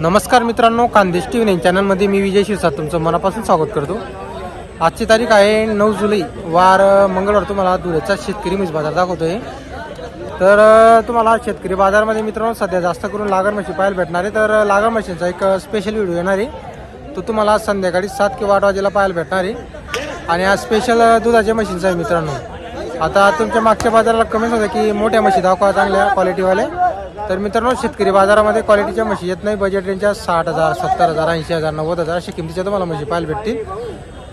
नमस्कार मित्रांनो Khandesh T V nine चॅनलमध्ये मी विजय शिरसाट तुमचं मनापासून स्वागत करतो. आजची तारीख आहे नऊ जुलै. वार मंगळवार तुम्हाला धुळ्याचा शेतकरी मीज बाजार दाखवतोय. तर तुम्हाला शेतकरी बाजारमध्ये मित्रांनो सध्या जास्त करून लागण म्हशी पाहायला भेटणार आहे. तर लागण मशीनचा म्हशींचा एक स्पेशल व्हिडिओ येणार आहे. तो तुम्हाला आज संध्याकाळी सात किंवा आठ वाजेला पाहायला भेटणार आहे. आणि आज स्पेशल दुधाच्या मशीनचा आहे मित्रांनो. आता तुमच्या मागच्या बाजाराला कमेंट होतं की मोठ्या म्हशी दाखवा चांगल्या क्वालिटीवाल्या तर मित्रांनो शेतकरी बाजारामध्ये क्वालिटीच्या म्हशी येत नाही. बजेट रेंजच्या साठ हजार सत्तर हजार ऐंशी हजार नव्वद हजार अशा किमतीच्या तुम्हाला म्हशी पाहायला भेटतील.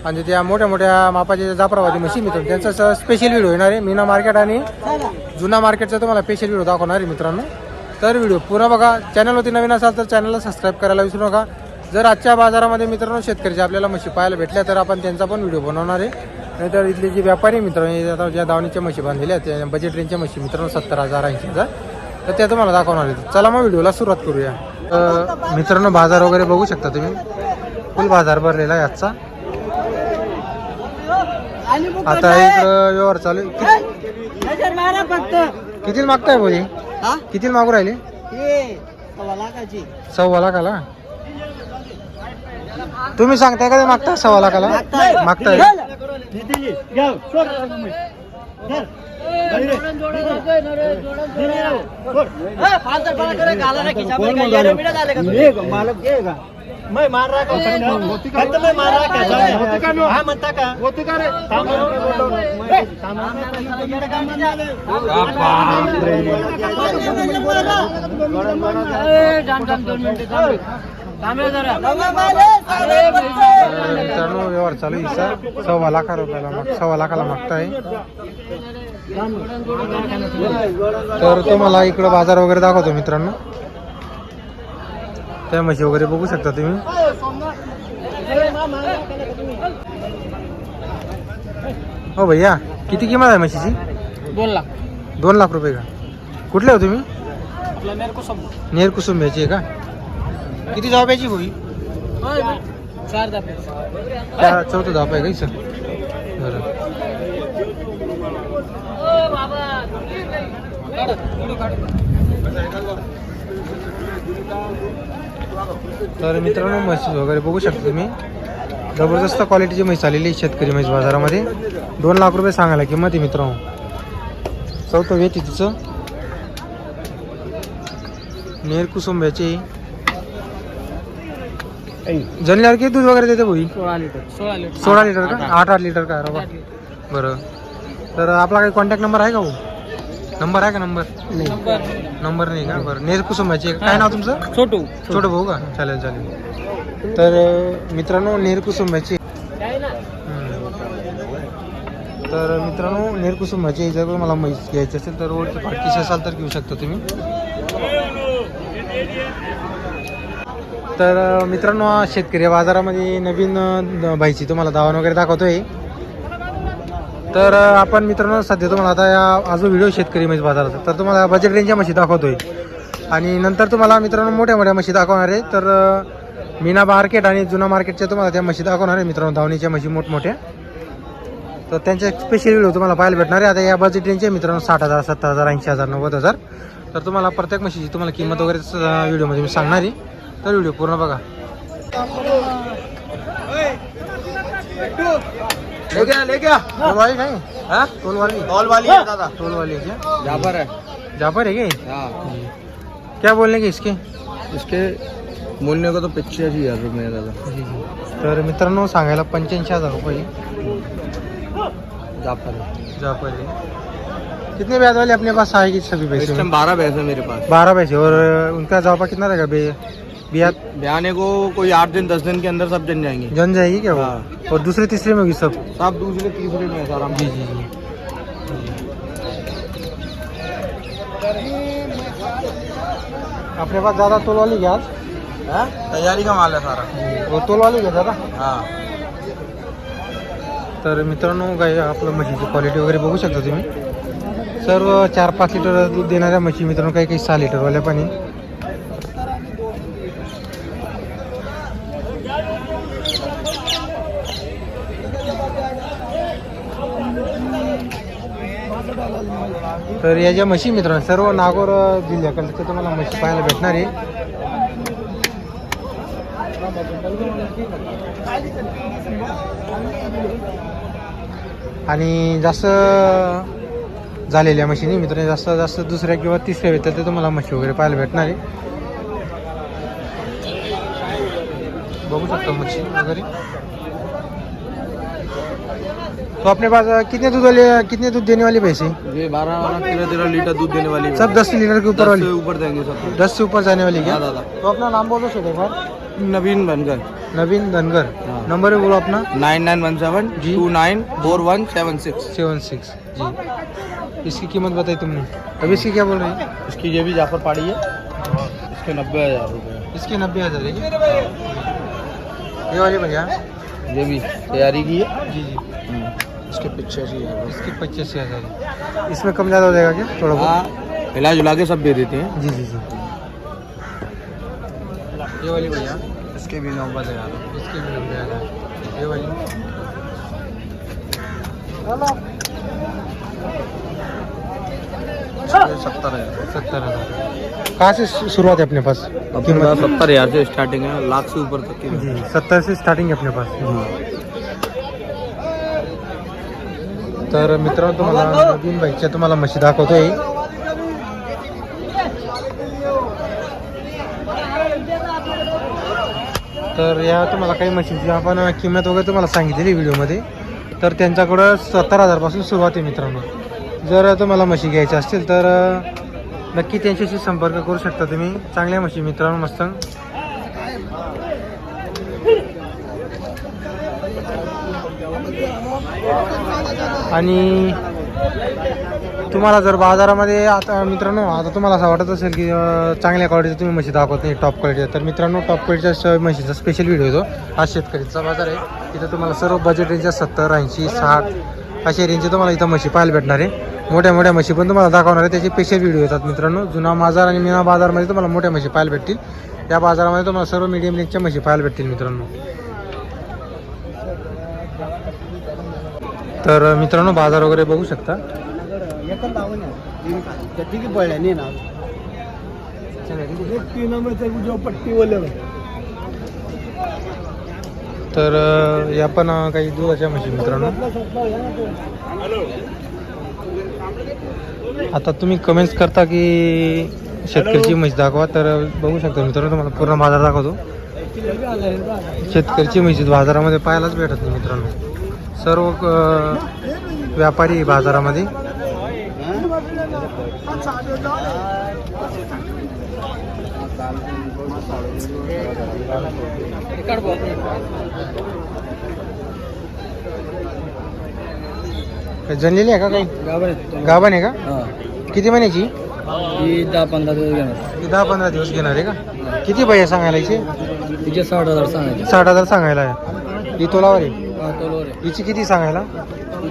आणि त्या मोठ्या मोठ्या मापाच्या जाफरावादी म्हशी मित्रांनो त्यांचा स्पेशल व्हिडिओ येणार आहे. मीना मार्केट आणि जुना मार्केटचा तुम्हाला स्पेशल व्हिडिओ दाखवणार आहे मित्रांनो. तर व्हिडिओ पुन्हा बघा. चॅनलवरती नवीन असाल तर चॅनलला सबस्क्राईब करायला विसरू नका. जर आजच्या बाजारामध्ये मित्रांनो शेतकरीच्या आपल्याला म्हशी पाहायला भेटल्या तर आपण त्यांचा पण व्हिडिओ बनवणार आहे. नाहीतर इथले जे व्यापारी मित्रांनो ज्या दावणीच्या म्हशी बांधलेल्या आहेत त्या बजेट रेंजच्या म्हशी मित्रांनो सत्तर हजार ऐंशी हजार. तर त्या तुम्हाला दाखवणार आहेत. चला मग व्हिडिओला सुरुवात करूया. अ, मित्रांनो बाजार वगैरे बघू शकता तुम्ही. फुल बाजार भरलेला आहे आजचा. आता एक व्यवहार चालू आहे. किती- मागताय बोली किती मागू राहिले? सव्वा लाखाला? तुम्ही सांगताय का ते मागता सव्वा लाखाला? मागताय. मैं मार रहा का मैं मार रहा का हा म्हणता का मित्रांनो व्यवहार चालू सव्वा लाखा रुपयाला माग सव्वा लाखाला मागताय तर तुम्हाला इकडं बाजार वगैरे दाखवतो मित्रांनो. त्या म्हशी वगैरे बघू शकता तुम्ही. हो भैया किती किंमत आहे म्हशीची? दोन लाख. दोन लाख रुपये का? कुठले हो तुम्ही? नेर कुसुंब्याची आहे का? किती जॉबायची होई चार त्या चौथं धाप आहे का इथं? बरं. तर मित्रांनो म्हैस वगैरे बघू शकता तुम्ही. जबरदस्त क्वालिटीची म्हैस आलेली आहे शेतकरी म्हैस बाजारामध्ये. दोन लाख रुपये सांगायला किंमत आहे मित्रांनो. चौथं आहे तिचं. नेर कुसुंब्याचे. जनल्यावर किती दूध वगैरे देते भाई? सोळा लिटर. सोळा लिटर. का? आठ आठ. लिटर का? रवा बरं. तर आपला काही कॉन्टॅक्ट नंबर आहे का भाऊ नंबर आहे का नंबर? नंबर. नंबर नाही का? बरं. नेर कुसुंबाची आहे का? काय नाव तुमचं? छोटू. छोटं भाऊ का? चालेल चालेल. तर अं, मित्रांनो नेर कुसुंबाची हम्म. तर मित्रांनो नेर कुसुंबाची जर मला म्हैस घ्यायची असेल तर रोडची पाठीशी असाल तर घेऊ शकता तुम्ही. तर अं, मित्रांनो हा शेतकरी बाजारामध्ये नवीन अं, भाईची तुम्हाला दावण वगैरे दाखवतोय. तर आपण मित्रांनो सध्या तुम्हाला आता या आज व्हिडिओ शेतकरी म्हैस बाजाराचा तर तुम्हाला बजेट रेंजच्या म्हशी दाखवतोय. आणि नंतर तुम्हाला मित्रांनो मोठ्या मोठ्या म्हशी दाखवणार आहे. तर मीना मार्केट आणि जुना मार्केटच्या तुम्हाला त्या म्हशी दाखवणार आहे मित्रांनो धावणीच्या म्हशी मोठमोठ्या. तर त्यांचे स्पेशल व्हिडिओ तुम्हाला पाहायला भेटणार आहे. आता या बजेट रेंजचे मित्रांनो साठ हजार सत्तर हजार ऐंशी हजार नव्वद हजार. तर तुम्हाला प्रत्येक म्हशीची तुम्हाला किंमत वगैरे व्हिडिओमध्ये मी सांगणार आहे. तर व्हिडिओ पूर्ण बघा. ले गया ले गया। टोलवाली नाही? हाँ? टोलवाली ऑल वाली है दादा। टोलवाली है क्या? जाफ़र है। जाफ़र है क्या हाँ। क्या बोलने के इसके? इसके मूल्य को तो पच्चीस हज़ार रुपये दादा। तर मित्रांनो सांगायला पंच्याऐंशी हज़ार रुपये. जाफ़र है। जाफ़र है. कितने ब्याज वाले अपने पास आएगी सभी पैसे? बारह भैंस है मेरे पास। बारह पैसे. और उनका जापा कितना रहेगा? बे ब्याने को कोई आठ दिन दस दिन के अंदर सब जन जाएँगे। जन जाएगी क्या हाँ। और दूसरे तीसरे में होगी सब? सब दूसरे तीसरे में सारा। जी जी जी। अपने पास ज़्यादा तोल वाली क्या हाँ? तैयारी का माल है सारा। वो तोल वाली घ्या दादा हाँ। तर मित्रांनो काय आपलं म्हशीची क्वालिटी वगैरे बघू शकता तुम्ही. सर्व चार पाच लिटर दूध देणाऱ्या म्हशी मित्रांनो काही काही सहा लिटरवाल्या पण आहे. तर या ज्या म्हशी मित्रांनो सर्व नागोर जिल्ह्याकडच्या तुम्हाला म्हशी पाहायला भेटणार आहे आणि जास्त झालेल्या म्हशीनी मित्रांनो जास्त जास्त दुसऱ्या किंवा तिसऱ्या वेळेत ते तुम्हाला म्हशी वगैरे पाहायला भेटणार आहे बघू शकतो म्हशी वगैरे. तो अपने पास कितने दूध वाले कितने दूध देने वाली भैंस? है ये बारह बारह तेरह तेरह लीटर दूध देने वाली सब दस लीटर के ऊपर दस से वाली ऊपर देंगे सब दस से ऊपर जाने वाली क्या? हाँ, दादा। तो अपना नाम बोलो सर एक बार। नवीन बनकर। नवीन धनगर। हाँ। नंबर भी बोलो अपना। नाइन नाइन वन सेवन जी। Two nine four one seven six. Seven six जी। इसकी कीमत बताई तुमने। अभी इसकी क्या बोल रही है? इसकी ये भी जाफ़र पाड़ी है। इसके नब्बे हज़ार रुपये इसके नब्बे हज़ार है ये वाली भैया ये भी तैयारी की है। जी जी। इसके पीछे इसकी पच्चीस हज़ार इसमें कम ज़्यादा हो जाएगा क्या? थोड़ा बहुत? हाँ हिला जुला के सब दे देते हैं। जी जी जी। ये वाली भैया इसके भी नब्बे हज़ार इसके भी नब्बे हज़ार ये वाली। सत्तर हज़ार। सत्तर हज़ार। कहाँ से शुरुआत है अपने पास? अपने पास सत्तर हज़ार से स्टार्टिंग है लाख से ऊपर तक की। सत्तर से स्टार्टिंग आहे अपने पास। तर मित्रांनो तुम्हाला नवीन बाईकच्या तुम्हाला म्हशी दाखवतोय. तर या तुम्हाला काही मशीनची आपण किंमत वगैरे तुम्हाला सांगितलेली व्हिडिओमध्ये. तर त्यांच्याकडं सत्तर हजारपासून सुरुवात आहे मित्रांनो. जर तुम्हाला म्हशी घ्यायच्या असतील तर नक्की त्यांच्याशी संपर्क करू शकता तुम्ही. चांगल्या म्हशी मित्रांनो मस्त. आणि तुम्हाला जर बाजारामध्ये आता मित्रांनो आता तुम्हाला असं वाटत असेल की चांगल्या क्वालिटीचं तुम्ही म्हशी दाखवत नाही टॉप क्वालिटी तर मित्रांनो टॉप क्वालिटीच्या म्हशीचा स्पेशल व्हिडिओ येतो. हा शेतकरीचा बाजार आहे. तिथं तुम्हाला सर्व बजेट रेंजच्या सत्तर ऐंशी साठ अशा रेंजचे तुम्हाला इथं म्हशी पाहायला भेटणार आहे. मोठ्या मोठ्या म्हशी पण तुम्हाला दाखवणार आहे. त्याचे स्पेशल व्हिडिओ येतात मित्रांनो. जुना बाजार आणि मीना बाजारमध्ये तुम्हाला मोठ्या म्हशी पाहायला भेटतील. त्या बाजारामध्ये तुम्हाला सर्व मीडियम रेंजच्या म्हशी पाहायला भेटतील मित्रांनो. तर मित्रांनो बाजार वगैरे बघू शकता. तर या पण काही दुधाच्या म्हशी मित्रांनो. आता तुम्ही कमेंट्स करता की शेतकऱ्याची म्हशी दाखवा. तर बघू शकता मित्रांनो तुम्हाला पूर्ण बाजार दाखवतो. शेतकऱ्याची म्हशी बाजारामध्ये पाहायलाच भेटत नाही मित्रांनो. सर्व व्यापारी बाजारामध्ये? जनलेली आहे का काही? गाभण आहे का? किती महिन्याची? दहा पंधरा दिवस घेणार दहा पंधरा दिवस घेणार आहे का? किती पाहिजे सांगायला तिचे साठ हजार सांगायचे. साठ हजार सांगायला आहे. ही तोलावर आहे. हिची किती सांगायला?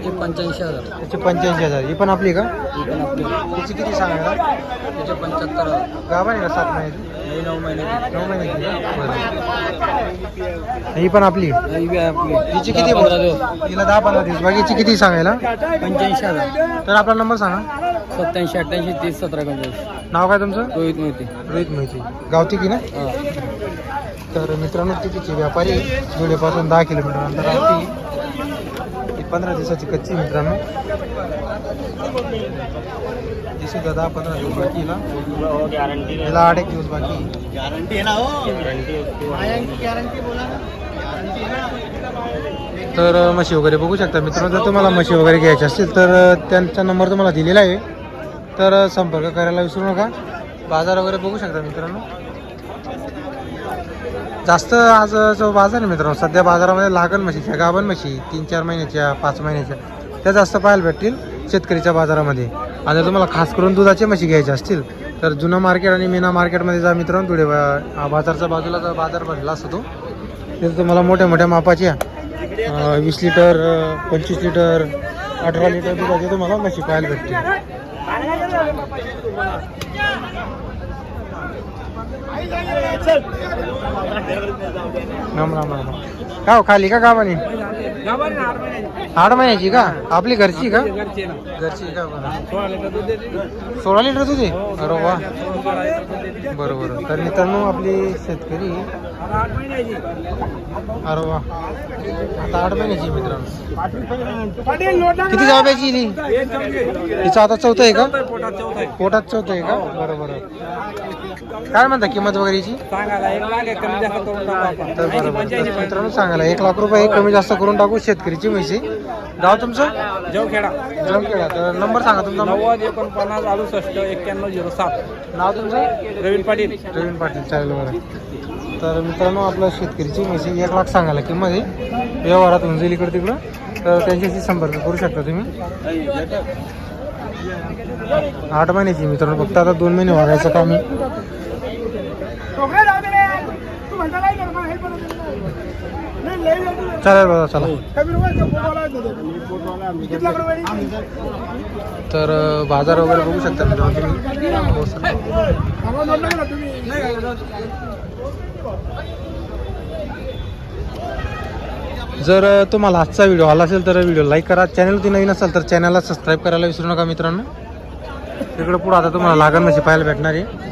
तिचे पंच्याऐंशी हजार. त्याची पंच्याऐंशी हजार. ही पण आपली का? ही पण आपली. तिची किती सांगायला तिचे पंच्याहत्तर हजार. आहे का सात महिन्याची ही नऊ महिने. नऊ महिन्याची का? बरं. ही पण आपली? ही बी आहे आपली हिची दहा किती पंधरा दिवस. तिला दहा पंधरा दिवस. बाकीची किती सांगायला पंच्याऐंशी हजार. तर आपला नंबर सांगा. सत्याऐंशी अठ्ठ्याऐंशी तीस सतरा पंचवीस नाव काय तुमचं? रोहित मोहिते. रोहित माहिती. गावठी की ना? हां. तर मित्रांनो तिथे व्यापारी जुळेपासून दहा किलोमीटर अंतर राहते ही पंधरा दिवसाची कच्ची मित्रांनो. ही सुद्धा दहा पंधरा दिवस बाकी हिला आठ एक दिवस बाकी आहे. गॅरंटी आहे ना हो. गॅरंटी बोला तर म्हशी वगैरे बघू शकता मित्रांनो. जर तुम्हाला म्हशी वगैरे घ्यायची असतील तर त्यांचा नंबर तुम्हाला दिलेला आहे. तर संपर्क करायला विसरू नका. बाजार वगैरे बघू शकता मित्रांनो. जास्त आज जो बाजार आहे मित्रांनो. सध्या बाजारामध्ये लागण म्हशीच्या गाभण म्हशी तीन चार महिन्याच्या पाच महिन्याच्या त्या जास्त पाहायला भेटतील शेतकरीच्या बाजारामध्ये. आणि जर तुम्हाला खास करून दुधाच्या म्हशी घ्यायच्या असतील तर जुनं मार्केट आणि मीना मार्केटमध्ये जा मित्रांनो. थोडे बाजारच्या बाजूला जो बाजार भरला असतो तो तिथे तुम्हाला मोठ्या मोठ्या मापाच्या वीस लिटर पंचवीस लिटर अठरा लिटर दुधाचे तुम्हाला म्हशी पाहायला भेटतील. राम राम राम. का हो, खाली का गावाने? आठ महिन्याची का? आपली घरची का? घरची का? सोळा लिटर तुझे अरे वा. बरोबर. तर मित्रांनो आपली शेतकरी अरे वा. आता आठ महिन्याची मित्रांनो. किती जाब्याची ही? तिचं आता चौथं आहे का? पोटात चौथं आहे का? बरं बरं. काय म्हणता किंमत वगैरे तर बरं मित्रांनो सांगायला एक लाख रुपये कमी जास्त करून टाकू शेतकरीची म्हैसी गाव तुमचं? जवखेडा. जमखेडा तर नंबर सांगा तुमचा. नव्वद एकोणपन्नास अडुसष्ट एक्क्याण्णव झिरो सात. नाव तुमचं? रवीन पाटील. रवीन पाटील. चालेल बरं. तर मित्रांनो आपलं शेतकरीची म्हशी एक लाख सांगायला किंमत आहे. व्यवहारात होऊन जाईल इकडं तिकडं. तर त्यांच्याशी संपर्क करू शकता तुम्ही. आठ महिन्याची मित्रांनो फक्त आता दोन महिने वागायचं काम आहे. चालेल बघा चला. तर बाजार वगैरे बघू शकता मित्रांनो तुम्ही. हो, सर. जर तुम्हाला आजचा व्हिडिओ आला असेल तर व्हिडिओ लाईक करा. चॅनलवरती नवीन असाल तर चॅनलला सबस्क्राईब करायला विसरू नका मित्रांनो. तिकडं पुढं आता तुम्हाला लागण म्हणजे पाहायला भेटणार आहे.